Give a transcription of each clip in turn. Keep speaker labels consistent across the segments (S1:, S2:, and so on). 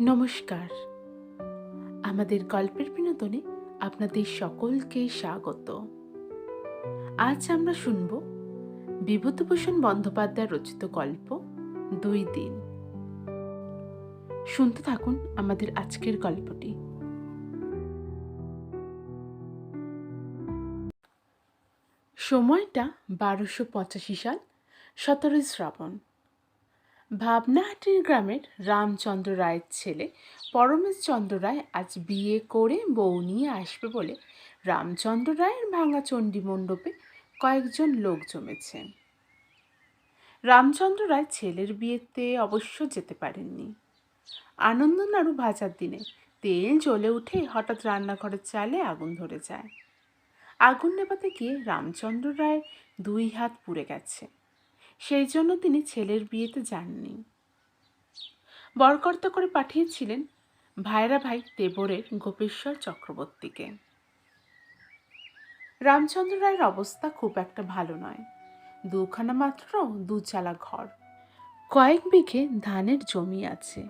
S1: নমস্কার। আমাদের গল্পের বিনোদনে আপনাদের সকলকে স্বাগত। আজ আমরা শুনব বিভূতিভূষণ বন্দ্যোপাধ্যায় রচিত গল্প, দুই দিন। শুনতে থাকুন আমাদের আজকের গল্পটি। সময়টা বারোশো পঁচাশি সাল, সতেরোই শ্রাবণ। ভাবনাহাটির গ্রামের রামচন্দ্র রায়ের ছেলে পরমেশ চন্দ্র রায় আজ বিয়ে করে বউ নিয়ে আসবে বলে রামচন্দ্র রায়ের ভাঙা চণ্ডী মণ্ডপে কয়েকজন লোক জমেছে। রামচন্দ্র রায় ছেলের বিয়েতে অবশ্য যেতে পারেননি। আনন্দ নাড়ু ভাজার দিনে তেল জ্বলে উঠে হঠাৎ রান্নাঘরের চালে আগুন ধরে যায়। আগুন নেভাতে গিয়ে রামচন্দ্র রায় দুই হাত পুড়ে গেছে। সেই জন্য তিনি ছেলের বিয়েতে যাননি। বরকর্তা করে পাঠিয়েছিলেন ভাইরা ভাই দেবরের গোপেশ্বর চক্রবর্তীকে। রামচন্দ্র রায়ের অবস্থা খুব একটা ভালো নয়। দুখানা মাত্র দু চালা ঘর। কয়েক বিঘে ধানের জমি আছে।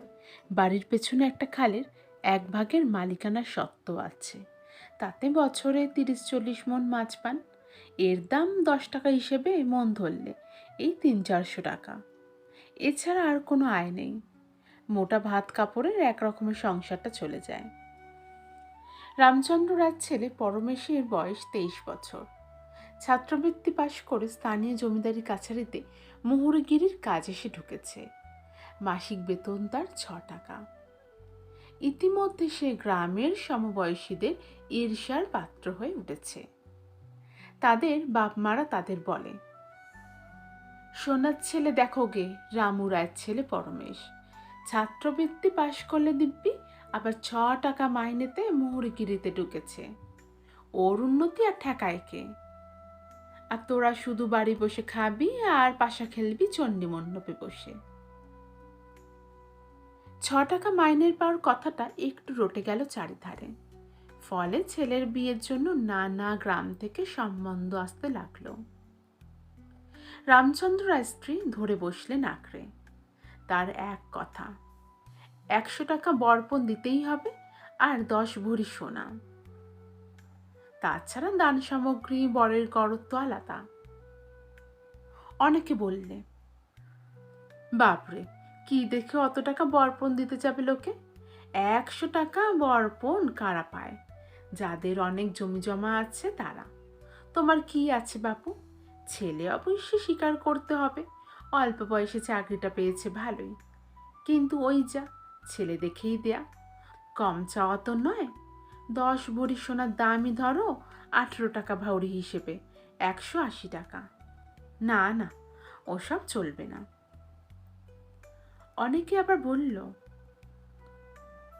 S1: বাড়ির পেছনে একটা খালের এক ভাগের মালিকানা সত্ত্ব আছে। তাতে বছরে তিরিশ চল্লিশ মন মাছ পান। এর দাম দশ টাকা হিসেবে মন ধরলে। এই তিন চারশো টাকা। এছাড়া আর কোনো আয় নেই। মোটা ভাত কাপড়ের এক রকমের সংসারটা চলে যায়। রামচন্দ্র রাজ ছেলে পরমেশের বয়স তেইশ বছর। ছাত্রবৃত্তি পাশ করে স্থানীয় জমিদারি কাছারিতে মুহুরগিরির কাজ এসে ঢুকেছে। মাসিক বেতন তার ছ টাকা। ইতিমধ্যে সে গ্রামের সমবয়সীদের ঈর্ষার পাত্র হয়ে উঠেছে। তাদের বাপ মারা তাদের বলে সোনার ছেলে দেখো গে, রামু রায়ের ছেলে পরমেশ। ছাত্রবৃত্তি পাশ করলে দিব্যি, আবার ছ টাকা মাইনেতে মুহুরিগিরিতে ঢুকেছে। ওর উন্নতি আর ঠেকায় কে? আর তোরা শুধু বাড়ি বসে খাবি আর পাশা খেলবি চণ্ডী মণ্ডপে বসে। ছ টাকা মাইনের পাওয়ার কথাটা একটু রটে গেল চারিধারে। ফলে ছেলের বিয়ের জন্য নানা গ্রাম থেকে সম্বন্ধ আসতে লাগল। রামচন্দ্র রায় স্ত্রী ধরে বসলেন আঁকড়ে। তার এক কথা, একশো টাকা বর্পণ দিতেই হবে আর দশ ভরি সোনা। তাছাড়া দান সামগ্রী, বরের গরত্ব আলাদা। অনেকে বললে, বাপরে, কি দেখে অত টাকা বর্পণ দিতে যাবে লোকে? একশো টাকা বর্পণ কারা পায়? যাদের অনেক জমি জমা আছে তারা। তোমার কি আছে বাপু? ছেলে অবশ্যই স্বীকার করতে হবে। অল্প বয়সে চাকরিটা পেয়েছে ভালোই। কিন্তু ওই যা, ছেলে দেখেই দেয়া। কম চাওয়া তো নয়। দশ ভরি সোনার দামই ধরো আঠেরো টাকা ভাউরি হিসেবে, একশো আশি টাকা। না না, ওসব চলবে না। অনেকে আবার বলল,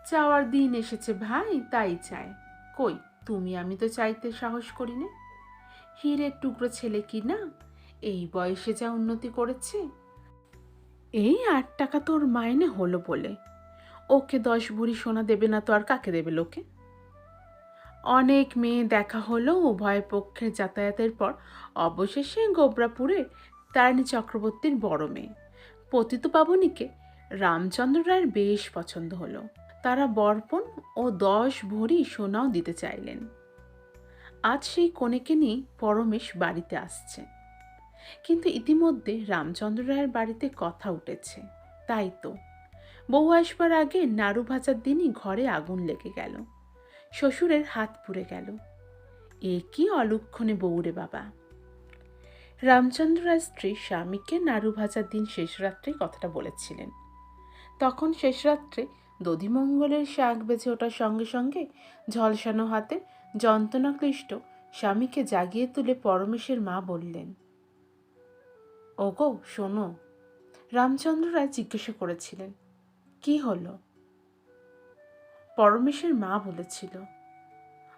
S1: চাওয়ার দিন এসেছে ভাই, তাই চায়। কই, তুমি, আমি তো চাইতে সাহস করি না। হীরের টুকরো ছেলে কি না? এই বয়সে যা উন্নতি করেছে। এই আট টাকা তোর মাইনে হলো বলে। ওকে দশ ভরি সোনা দেবে না তো আর কাকে দেবে লোকে? অনেক মেয়ে দেখা হলো উভয় পক্ষের যাতায়াতের পর। অবশেষে গোবরাপুরে তারিণী চক্রবর্তীর বড় মেয়ে। পতিত পাবনীকে রামচন্দ্র রায়ের বেশ পছন্দ হলো। তারা বর্পণ ও দশ ভরি সোনাও দিতে চাইলেন। আজ সেই কনেকে নিয়ে পরমেশ বাড়িতে আসছে। কিন্তু ইতিমধ্যে রামচন্দ্র রায়ের বাড়িতে কথা উঠেছে। তাই তো। বউ আসবার আগে নাড়ু ভাজার দিনই ঘরে আগুন লেগে গেল। শ্বশুরের হাত পুড়ে গেল। এ কি অলক্ষণে বউরে বাবা। রামচন্দ্র রায় স্ত্রী স্বামীকে নাড়ু ভাজার দিন শেষ রাত্রে কথাটা বলেছিলেন। তখন শেষ রাত্রে দধিমঙ্গলের শাক বেঁচে ওঠার সঙ্গে সঙ্গে ঝলসানো হাতে যন্ত্রণাক্লিষ্ট স্বামীকে জাগিয়ে তুলে পরমেশের মা বললেন, ওগো, শোনো। রামচন্দ্র রায় জিজ্ঞাসা করেছিলেন, কি হলো? পরমেশের মা বলেছিল,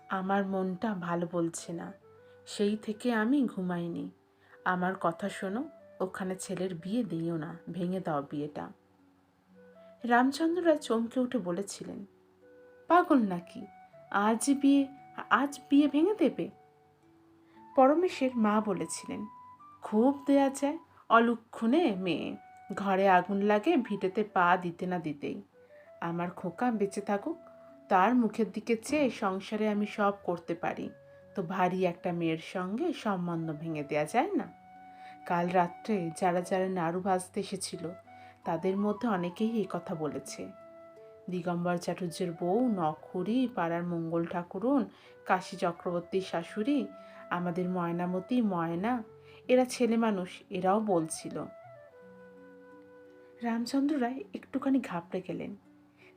S1: আমার মনটা ভালো বলছে না। সেই থেকে আমি ঘুমাইনি। আমার কথা শোনো, ওখানে ছেলের বিয়ে দিও না, ভেঙে দাও বিয়েটা। রামচন্দ্র রায় চমকে উঠে বলেছিলেন, পাগল নাকি? আজ বিয়ে আজ বিয়ে ভেঙে দেবে? পরমেশের মা বলেছিলেন খুব দেয়া যায় অলুক্ষণে মেয়ে। ঘরে আগুন লাগে, ভিটেতে পা দিতে না দিতেই। আমার খোকা বেঁচে থাকুক, তার মুখের দিকে চেয়ে সংসারে আমি সব করতে পারি। তো ভারী একটা মেয়ের সঙ্গে সম্বন্ধ ভেঙে দেওয়া যায় না? কাল রাত্রে যারা যারা নাড়ু ভাজতে এসেছিল, তাদের মধ্যে অনেকেই এই কথা বলেছে। দিগম্বর চাটুর্যের বউ নখুরি, পাড়ার মঙ্গল ঠাকুরন, কাশী চক্রবর্তীর শাশুড়ি, আমাদের ময়নামতি, ময়না, এরা ছেলে মানুষ, এরাও বলছিল। রামচন্দ্র রায় একটুখানি ঘাবড়ে গেলেন।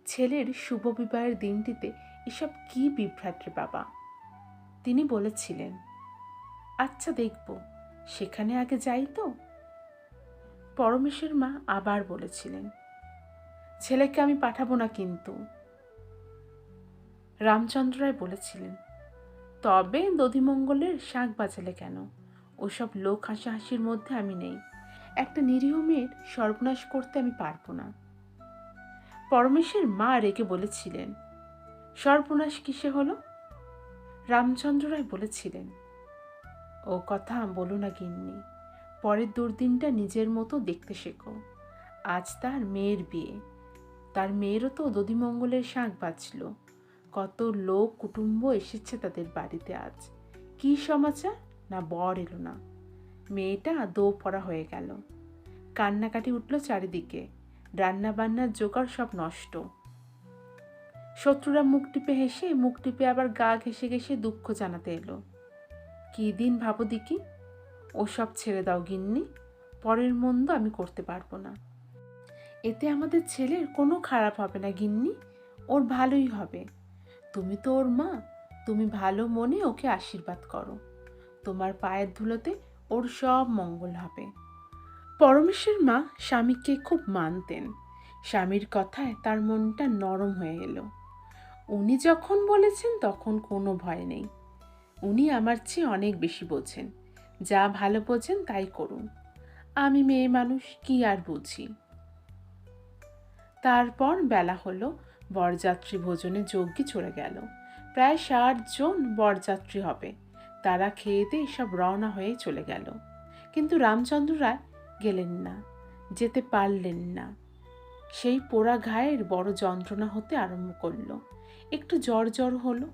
S1: ছেলের শুভ বিবাহের দিনটিতে এসব কি বিভ্রাট বাবা? তিনি বলেছিলেন আচ্ছা দেখব, সেখানে আগে যাই তো? পরমেশের মা আবার বলেছিলেন ছেলেকে আমি পাঠাবো না কিন্তু। রামচন্দ্র রায় বলেছিলেন, তবে দধিমঙ্গলের শাক বাজালে কেন? ওসব লোক হাসাহাসির মধ্যে আমি নেই। একটা নিরীহ মেয়ের সর্বনাশ করতে আমি পারব না। পরমেশের মা রেগে বলেছিলেন, সর্বনাশ কিসে হলো? রামচন্দ্র রায় বলেছিলেন, ও কথা বলো না গিন্নি, পরের দুর্দিনটা নিজের মতো দেখতে শেখো। আজ তার মেয়ের বিয়ে। তার মেয়েরও তো দধিমঙ্গলের শাঁখ বাজল। কত লোক, কুটুম্ব এসেছে তাদের বাড়িতে আজ। কি সমাচার? না, বর এলো না। মেয়েটা দো পড়া হয়ে গেল। কান্নাকাটি উঠল চারিদিকে। রান্না বান্নার জোগাড় সব নষ্ট। শত্রুরা মুখ টিপে হেসে, মুখ টিপে আবার গা ঘেসে ঘেসে দুঃখ জানাতে এলো। কি দিন ভাবো দিকি ওসব ছেড়ে দাও গিন্নি। পরের মন্দ আমি করতে পারব না। এতে আমাদের ছেলের কোনো খারাপ হবে না, গিন্নি। ওর ভালোই হবে। তুমি তো ওর মা। তুমি ভালো মনে ওকে আশীর্বাদ করো। তোমার পায়ের ধুলোতে ওর সব মঙ্গল হবে। পরমেশ্বর মা স্বামীকে খুব মানতেন। স্বামীর কথায় তার মনটা নরম হয়ে এলো। উনি যখন বলেছেন, তখন কোনো ভয় নেই। উনি আমার চেয়ে অনেক বেশি বোঝেন। যা ভালো বোঝেন তাই করুন। আমি মেয়ে মানুষ, কি আর বুঝি? তারপর বেলা হলো, বরযাত্রী ভোজনে যজ্ঞি চড়ে গেল। প্রায় ষাট জন বরযাত্রী হবে। তারা খেয়ে দিয়ে সব রওনা হয়ে চলে গেল। কিন্তু রামচন্দ্র রায় গেলেন না, যেতে পারলেন না। সেই পোড়া ঘায়ের বড় যন্ত্রণা হতে আরম্ভ করল। একটু জ্বর জ্বর হলো।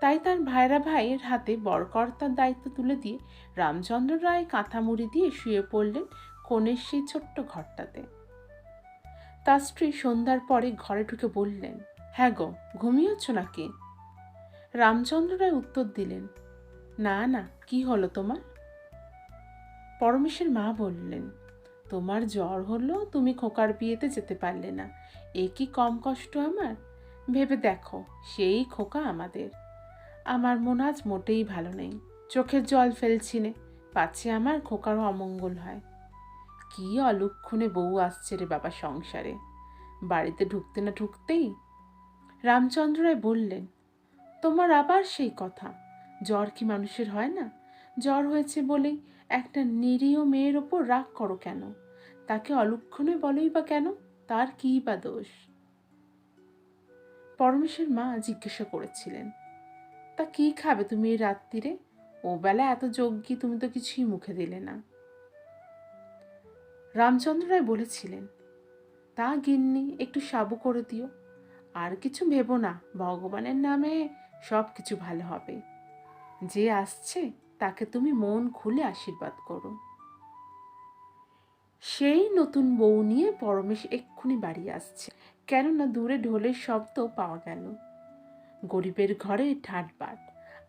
S1: তাই তার ভাইরা ভাইয়ের হাতে বরকর্তার দায়িত্ব তুলে দিয়ে রামচন্দ্র রায় কাঁথা মুড়ি দিয়ে শুয়ে পড়লেন কোণের সেই ছোট্ট ঘরটাতে। তার স্ত্রী সন্ধ্যার পরে ঘরে ঢুকে বললেন হ্যাঁ গো, ঘুমিয়েছ নাকি? রামচন্দ্র রায় উত্তর দিলেন, না না, কি হলো তোমার? পরমেশের মা বললেন, তোমার জ্বর হলো, তুমি খোকার বিয়েতে যেতে পারলে না। এ কি কম কষ্ট আমার? ভেবে দেখো, সেই খোকা আমাদের। আমার মন আজ মোটেই ভালো নেই। চোখের জল ফেলছি নে পাচ্ছে আমার খোকারও অমঙ্গল হয়। কি অলক্ষণে বউ আসছে রে বাবা সংসারে? বাড়িতে ঢুকতে না ঢুকতেই? রামচন্দ্র রায় বললেন, তোমার আবার সেই কথা। জ্বর কি মানুষের হয় না? জ্বর হয়েছে বলেই একটা নিরীহ মেয়ের ওপর রাগ করো কেন? তাকে অলক্ষণে বলোই বা কেন? তার কী বা দোষ? পরমেশের মা জিজ্ঞাসা করেছিলেন, তা কি খাবে তুমি এই রাত্রিরে ও বেলা এত যজ্ঞী তুমি তো কিছুই মুখে দিলে না। রামচন্দ্র রায় বলেছিলেন, তা গিন্নি, একটু সাবু করে দিও। আর কিছু ভেবো না, ভগবানের নামে সব কিছু ভালো হবে। যে আসছে, তাকে তুমি মন খুলে আশীর্বাদ করো। সেই নতুন বউ নিয়ে পরমেশ এক্ষুনি বাড়ি আসছে। কেননা দূরে ঢোলের শব্দ পাওয়া গেল। গরিবের ঘরে ঠাটবাট।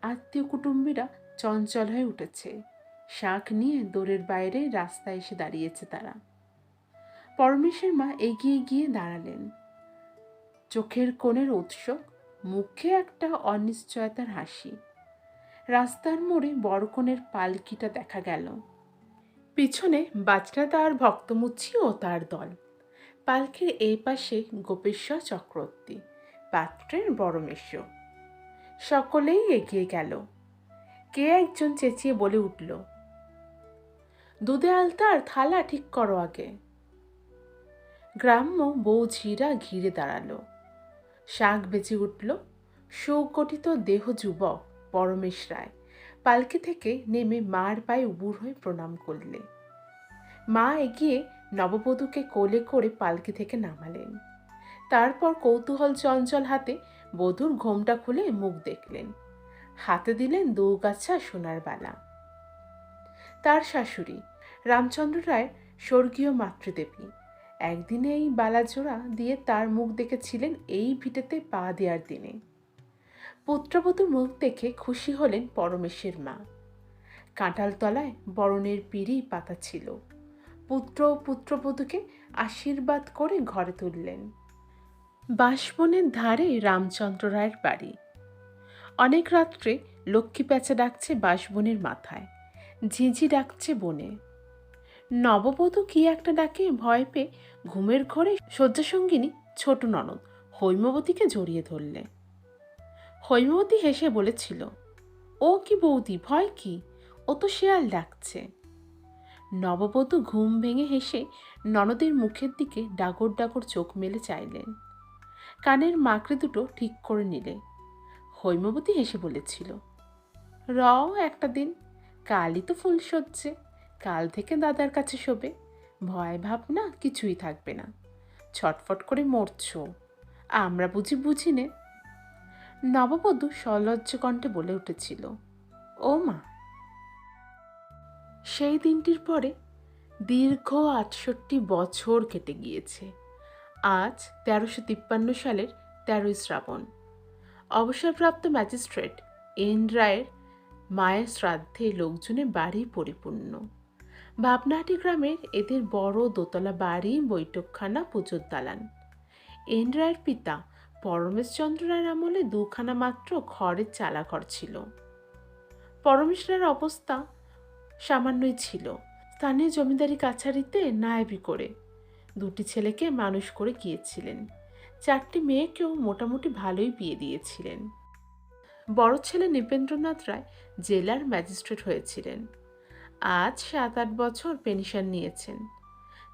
S1: আত্মীয় কুটুম্বীরা চঞ্চল হয়ে উঠেছে। শাঁখ নিয়ে দোরের বাইরে রাস্তায় এসে দাঁড়িয়েছে তারা। পরমেশের মা এগিয়ে গিয়ে দাঁড়ালেন। চোখের কোণের উৎস, মুখে একটা অনিশ্চয়তার হাসি। রাস্তার মোড়ে বড়কনের পালকিটা দেখা গেল। পিছনে বাজরা তার ভক্তমুচ্ছি ও তার দল। পালকির এই পাশে গোপেশ্বর চক্রবর্তী, পাত্রের বড়মেশ্ব সকলেই এগিয়ে গেল। কে একজন চেঁচিয়ে বলে উঠল দুধে আলতার থালা ঠিক করো আগে। গ্রাম্য বউ ঝিরা ঘিরে দাঁড়াল। শাঁখ বেঁচে উঠল। সুগঠিত দেহ যুবক পরমেশ রায় পালকি থেকে নেমে মার পায়ে উবুর হয়ে প্রণাম করলে। মা এগিয়ে নববধূকে কোলে করে পালকি থেকে নামালেন। তারপর কৌতূহল চঞ্চল হাতে বধূর ঘোমটা খুলে মুখ দেখলেন। হাতে দিলেন দৌগাছা সোনার বালা। তার শাশুড়ি। রামচন্দ্র রায়ের স্বর্গীয় মাতৃদেবী। একদিনে এই বালাজোড়া দিয়ে তার মুখ দেখেছিলেন এই ভিটেতে পা দেওয়ার দিনে। পুত্রবধূর মুখ দেখে খুশি হলেন পরমেশের মা। কাঁঠাল তলায় বরণের পিড়ি পাতা ছিল। পুত্র ও পুত্রবধূকে আশীর্বাদ করে ঘরে তুললেন। বাঁশবনের ধারে রামচন্দ্র রায়ের বাড়ি। অনেক রাত্রে লক্ষ্মী প্যাঁচা ডাকছে বাঁশবনের মাথায়। ঝিঝি ডাকছে বনে। নববধূ কি একটা ডাকে ভয় পেয়ে ঘুমের ঘরে শয্যাসঙ্গিনী ছোট ননদ হৈমবতীকে জড়িয়ে ধরলে। হৈমবতী হেসে বলেছিল, ও কি বৌদি, ভয় কি? ও তো শেয়াল ডাকছে। নববধূ ঘুম ভেঙে হেসে ননদের মুখের দিকে ডাগর ডাগর চোখ মেলে চাইলেন। কানের মাকড়ি দুটো ঠিক করে নিলে। হৈমবতী হেসে বলেছিল, রও একটা দিন কালই তো ফুল সজ্জে। কাল থেকে দাদার কাছে শোবে। ভয় ভাবনা কিছুই থাকবে না। ছটফট করে মরছ। আমরা বুঝি বুঝি নে নববধূ সলজ্জ কণ্ঠে বলে উঠেছিল, ও মা! সেই দিনটির পরে দীর্ঘ আটষট্টি বছর কেটে গিয়েছে। আজ তেরোশো তিপ্পান্ন সালের তেরোই শ্রাবণ। অবসরপ্রাপ্ত ম্যাজিস্ট্রেট এন রায়ের মায়ের শ্রাদ্ধে লোকজনে বাড়ি পরিপূর্ণ। ভাবনাহাটি গ্রামের এদের বড় দোতলা বাড়ি, বৈঠকখানা, পুজোর দালান। এন রায়ের পিতা পরমেশচন্দ্র রায়ের আমলে দুখানা মাত্র খড়ের চালাঘর ছিল। পরমেশ রায়ের অবস্থা সামান্যই ছিল। স্থানীয় জমিদারি কাছারিতে নায়েবি করে দুটি ছেলেকে মানুষ করে গিয়েছিলেন। চারটি মেয়েকেও মোটামুটি ভালোই বিয়ে দিয়েছিলেন। বড় ছেলে নৃপেন্দ্রনাথ রায় জেলার ম্যাজিস্ট্রেট হয়েছিলেন। আজ সাত আট বছর পেনশন নিয়েছেন।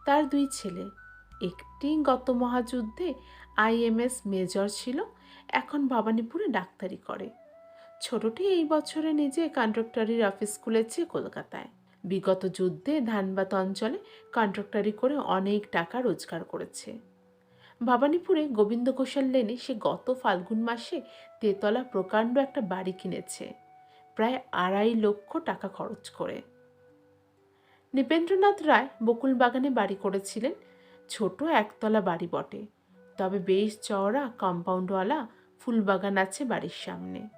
S1: তার দুই ছেলে, একটি গত মহাযুদ্ধে আইএমএস মেজর ছিল, এখন ভবানীপুরে ডাক্তারি করে। ছোটটি এই বছরে নিজে কন্ট্রাক্টরির অফিস খুলেছে কলকাতায়। বিগত যুদ্ধে ধানবাদ অঞ্চলে কন্ট্রাক্টরি করে অনেক টাকা রোজগার করেছে। ভবানীপুরে গোবিন্দ ঘোষাল লেনে সে গত ফাল্গুন মাসে তেতলা প্রকাণ্ড একটা বাড়ি কিনেছে। প্রায় আড়াই লক্ষ টাকা খরচ করে। নৃপেন্দ্রনাথ রায় বকুল বাগানে বাড়ি করেছিলেন। ছোট একতলা বাড়ি বটে। তবে বেশ চওড়া কম্পাউন্ডওয়ালা ফুলবাগান আছে বাড়ির সামনে।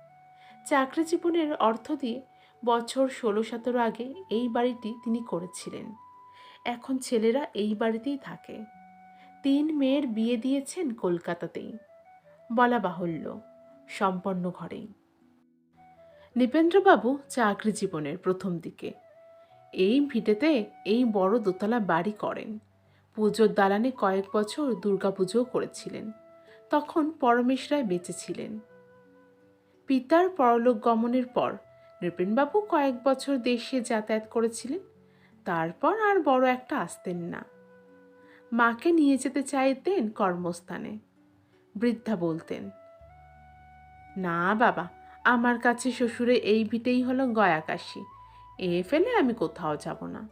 S1: চাকরি জীবনের অর্থ দিয়ে বছর ষোলো সতেরো আগে এই বাড়িটি তিনি করেছিলেন। এখন ছেলেরা এই বাড়িতেই থাকে। তিন মেয়ের বিয়ে দিয়েছেন কলকাতাতেই। বলা বাহুল্য, সম্পন্ন ঘরেই। নৃপেন্দ্রবাবু চাকরি জীবনের প্রথম দিকে। এই ভিটেতে এই বড় দোতলা বাড়ি করেন। পুজোর দালানে কয়েক বছর দুর্গাপুজোও করেছিলেন। তখন পরমেশ রায় বেঁচে ছিলেন। পিতার পরলোক গমনের পর নৃপেনবাবু কয়েক বছর দেশে যাতায়াত করেছিলেন। তারপর আর বড় একটা আসতেন না। মাকে নিয়ে যেতে চাইতেন কর্মস্থানে। বৃদ্ধা বলতেন, না বাবা, আমার কাছে শ্বশুরে এই ভিটেই হলো গয়াকাশি। এ ফেলে আমি কোথাও যাব না।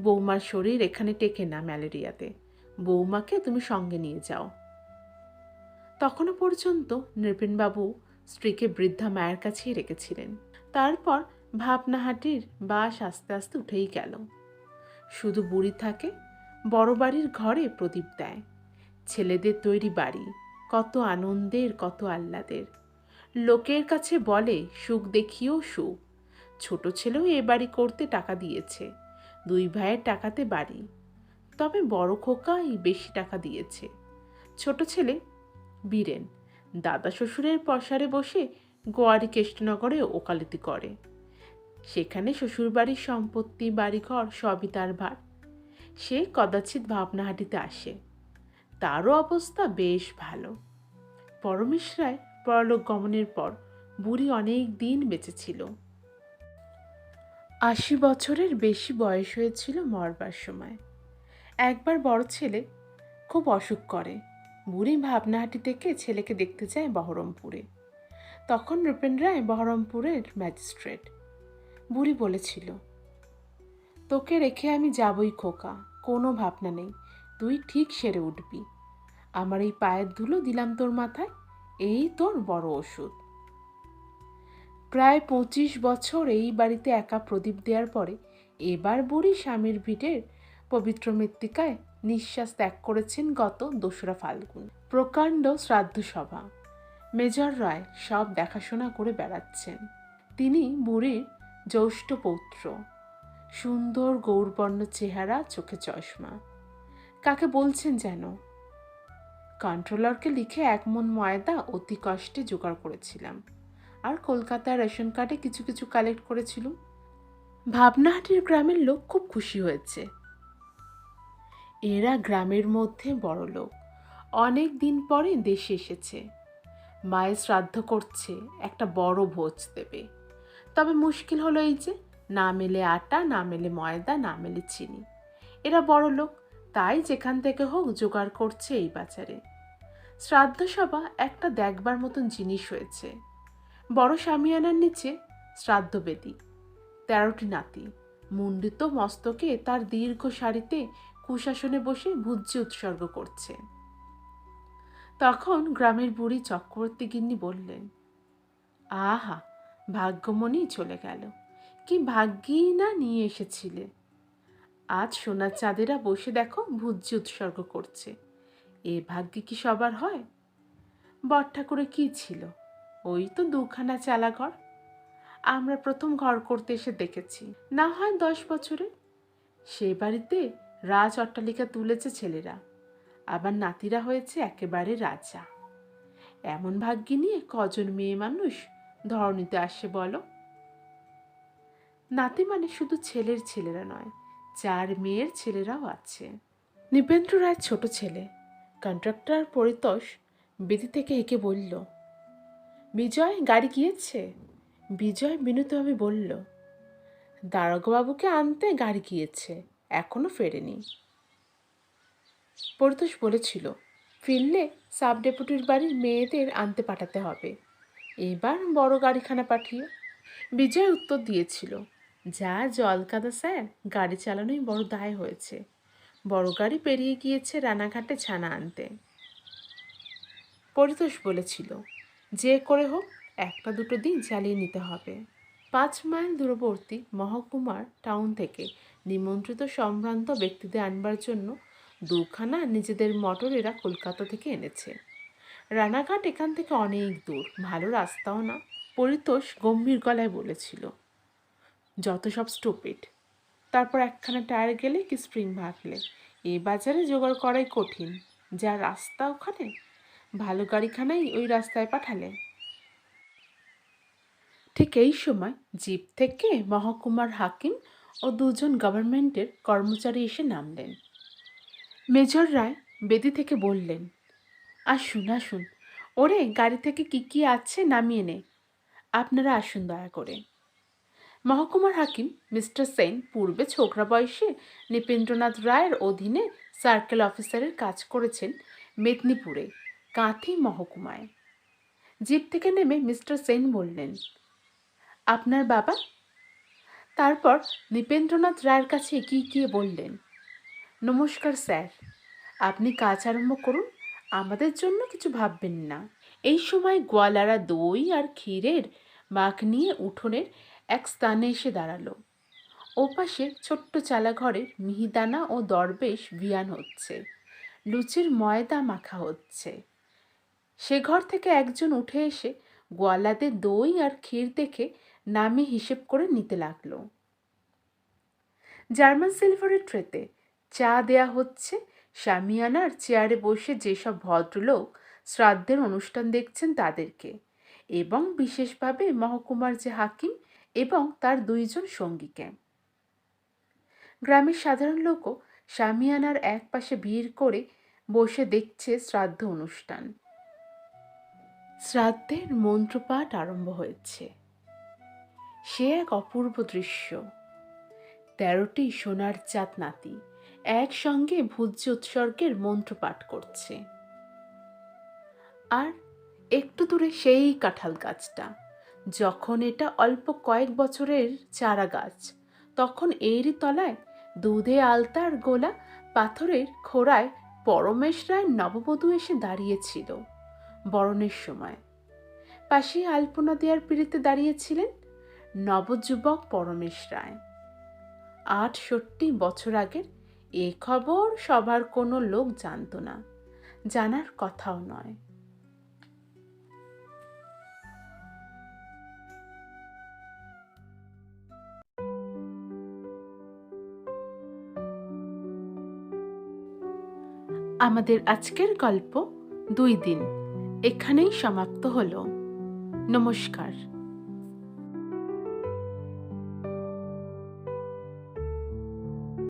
S1: বৌমার শরীর এখানে টেকে না ম্যালেরিয়াতে। বৌমাকে তুমি সঙ্গে নিয়ে যাও তখনও পর্যন্ত নৃপেনবাবু স্ত্রীকে বৃদ্ধা মায়ের কাছেই রেখেছিলেন। তারপর ভাবনাহাটির বাস আস্তে আস্তে উঠেই গেল। শুধু বুড়ি থাকে বড় বাড়ির ঘরে প্রদীপ দেয়। ছেলেদের তৈরি বাড়ি, কত আনন্দের, কত আহ্লাদের। লোকের কাছে বলে, সুখ দেখিও সুখ। ছোট ছেলেও এ বাড়ি করতে টাকা দিয়েছে, দুই ভাইয়ের টাকাতে বাড়ি। তবে বড় খোকাই বেশি টাকা দিয়েছে। ছোট ছেলে, বীরেন, দাদা শ্বশুরের পসারে বসে গোয়ারি কেষ্টনগরে ওকালতি করে। সেখানে শ্বশুরবাড়ির সম্পত্তি, বাড়িঘর সবই তার ভার। সে কদাচিৎ ভাবনাহাটিতে আসে। তারও অবস্থা বেশ ভালো। পরমেশ রায় পরলোক গমনের পর বুড়ি অনেক দিন বেঁচেছিল আশি বছরের বেশি বয়স হয়েছিল মরবার সময়। একবার বড় ছেলে খুব অসুখ করে। বুড়ি ভাবনাহাটি থেকে ছেলেকে দেখতে যায় বহরমপুরে। তখন নৃপেন রায় বহরমপুরের ম্যাজিস্ট্রেট। বুড়ি বলেছিল তোকে রেখে আমি যাবই খোকা, কোনো ভাবনা নেই। তুই ঠিক সেরে উঠবি। আমার এই পায়ের ধুলো দিলাম তোর মাথায়, এই তোর বড় ওষুধ। প্রায় পঁচিশ বছর এই বাড়িতে একা প্রদীপ দেওয়ার পরে এবার বুড়ি স্বামীর ভিটের পবিত্র মৃত্তিকায় নিঃশ্বাস ত্যাগ করেছেন গত দোসরা ফাল্গুন। প্রকাণ্ড শ্রাদ্ধ সভা মেজর রায় সব দেখাশোনা করে বেড়াচ্ছেন। তিনি বুড়ির জ্যৈষ্ঠ পৌত্র। সুন্দর গৌরবর্ণ চেহারা, চোখে চশমা। কাকে বলছেন যেন? কন্ট্রোলারকে লিখে এক মন ময়দা অতি কষ্টে জোগাড় করেছিলাম। আর কলকাতার রেশন কার্ডে কিছু কিছু কালেক্ট করেছিলুম। ভাবনাহাটির গ্রামের লোক খুব খুশি হয়েছে। এরা গ্রামের মধ্যে বড় লোক। অনেক দিন পরে দেশে এসেছে। মায়ের শ্রাদ্ধ করছে, একটা বড় ভোজ দেবে। তবে মুশকিল হলো এই যে না মেলে আটা, না মেলে ময়দা, না মেলে চিনি। এরা বড় লোক, তাই যেখান থেকে হোক জোগাড় করছে এই বাজারে। শ্রাদ্ধ সভা একটা দেখবার মতন জিনিস হয়েছে। বড় স্বামীয়ানার নিচে শ্রাদ্ধবেদী। তেরোটি নাতি। মুন্ডিত মস্তকে তার দীর্ঘ শাড়িতে কুশাসনে বসে ভুজ্য উৎসর্গ করছে। তখন গ্রামের বুড়ি চক্রবর্তী গিন্নি বললেন, আহা ভাগ্যমণি চলে গেল। কি ভাগ্যই না নিয়ে এসেছিলে। আজ সোনার চাঁদেরা বসে দেখো ভুজ্য উৎসর্গ করছে। এ ভাগ্যে কি সবার হয়? বর ঠাকুরে কি ছিল? ওই তো দুখানা চালা ঘর আমরা প্রথম ঘর করতে এসে দেখেছি। না হয় দশ বছরে। সে বাড়িতে রাজ অট্টালিকা তুলেছে ছেলেরা। আবার নাতিরা হয়েছে একেবারে রাজা। এমন ভাগ্যে নিয়ে কজন মেয়ে মানুষ ধরণীতে আসে বলো? নাতি মানে শুধু ছেলের ছেলেরা নয়, চার মেয়ের ছেলেরাও আছে। নৃপেন্দ্র রায় ছোট ছেলে কন্ট্রাক্টর পরিতোষ বেদি থেকে একে বলল, বিজয়, গাড়ি গিয়েছে? বিজয় বিনীতভাবে বলল, দারোগাবাবুকে আনতে গাড়ি গিয়েছে, এখনও ফেরেনি। পরিতোষ বলেছিল, ফিরলে সাব ডেপুটির বাড়ির মেয়েদের আনতে পাঠাতে হবে। এবার বড় গাড়িখানা পাঠিয়ে। বিজয় উত্তর দিয়েছিল যা জল কাদা স্যার, গাড়ি চালানোই বড় দায় হয়েছে। বড় গাড়ি পেরিয়ে গিয়েছে রানাঘাটে ছানা আনতে। পরিতোষ বলেছিল, যে করে হোক, একটা দুটো দিন চালিয়ে নিতে হবে। পাঁচ মাইল দূরবর্তী মহকুমার টাউন থেকে নিমন্ত্রিত সম্ভ্রান্ত ব্যক্তিদের আনবার জন্য দুখানা নিজেদের মোটর এরা কলকাতা থেকে এনেছে। রানাঘাট এখান থেকে অনেক দূর, ভালো রাস্তাও না, পরিতোষ গম্ভীর গলায় বলেছিল। যত সব স্টুপিড তারপর একখানা টায়ার গেলে কি স্প্রিং ভাগলে এ বাজারে জোগাড় করাই কঠিন। যা রাস্তা ওখানে, ভালো গাড়িখানাই ওই রাস্তায় পাঠালে। ঠিক এই সময় জিপ থেকে মহকুমার হাকিম ও দুজন গভর্নমেন্টের কর্মচারী এসে নামলেন। মেজর রায় বেদি থেকে বললেন, আসুন আসুন। ওরে, গাড়ি থেকে কি কি আছে নামিয়ে নে। আপনারা আসুন দয়া করে। মহকুমার হাকিম মিস্টার সেন পূর্বে ছোকরা বয়সে নৃপেন্দ্রনাথ রায়ের অধীনে সার্কেল অফিসারের কাজ করেছেন মেদিনীপুরে, কাঁথি মহকুমায়। জিপ থেকে নেমে মিস্টার সেন বললেন, আপনার বাবা? তারপর নৃপেন্দ্রনাথ রায়ের কাছে এগিয়ে গিয়ে বললেন, নমস্কার স্যার, আপনি কাজ আরম্ভ করুন, আমাদের জন্য কিছু ভাববেন না। এই সময় গোয়ালারা দই আর ক্ষীরের মাখ নিয়ে উঠোনের এক স্থানে এসে দাঁড়াল। ওপাশে ছোট্ট চালাঘরের মিহিদানা ও দরবেশ ভিয়ান হচ্ছে। লুচির ময়দা মাখা হচ্ছে। সে ঘর থেকে একজন উঠে এসে গোয়ালাদের দই আর ক্ষীর দেখে নামে হিসেব করে নিতে লাগল। জার্মান সিলভারের ট্রেতে চা দেয়া হচ্ছে। শামিয়ানার চেয়ারে বসে যেসব ভদ্রলোক শ্রাদ্ধের অনুষ্ঠান দেখছেন তাদেরকে এবং বিশেষভাবে মহকুমার যে হাকিম এবং তার দুইজন সঙ্গীকে। গ্রামের সাধারণ লোকও শামিয়ানার এক পাশে ভিড় করে বসে দেখছে শ্রাদ্ধ অনুষ্ঠান। শ্রাদ্ধের মন্ত্রপাঠ আরম্ভ হয়েছে। সে এক অপূর্ব দৃশ্য। তেরোটি সোনার চাঁদ নাতি একসঙ্গে ভূজ্য উৎসর্গের মন্ত্র পাঠ করছে। আর একটু দূরে সেই কাঁঠাল গাছটা। যখন এটা অল্প কয়েক বছরের চারা গাছ তখন এরই তলায় দুধে আলতার গোলা পাথরের খোড়ায় পরমেশ রায় নববধূ এসে দাঁড়িয়েছিল বরণের সময়। পাশে আলপনা দেওয়ার পিড়িতে দাঁড়িয়েছিলেন নবযুবক পরমেশ রায়। আটষট্টি বছর আগের এ খবর সবার কোনো লোক জানতো না, জানার কথাও নয়। আমাদের আজকের গল্প দুই দিন। এখানেই সমাপ্ত হলো। নমস্কার।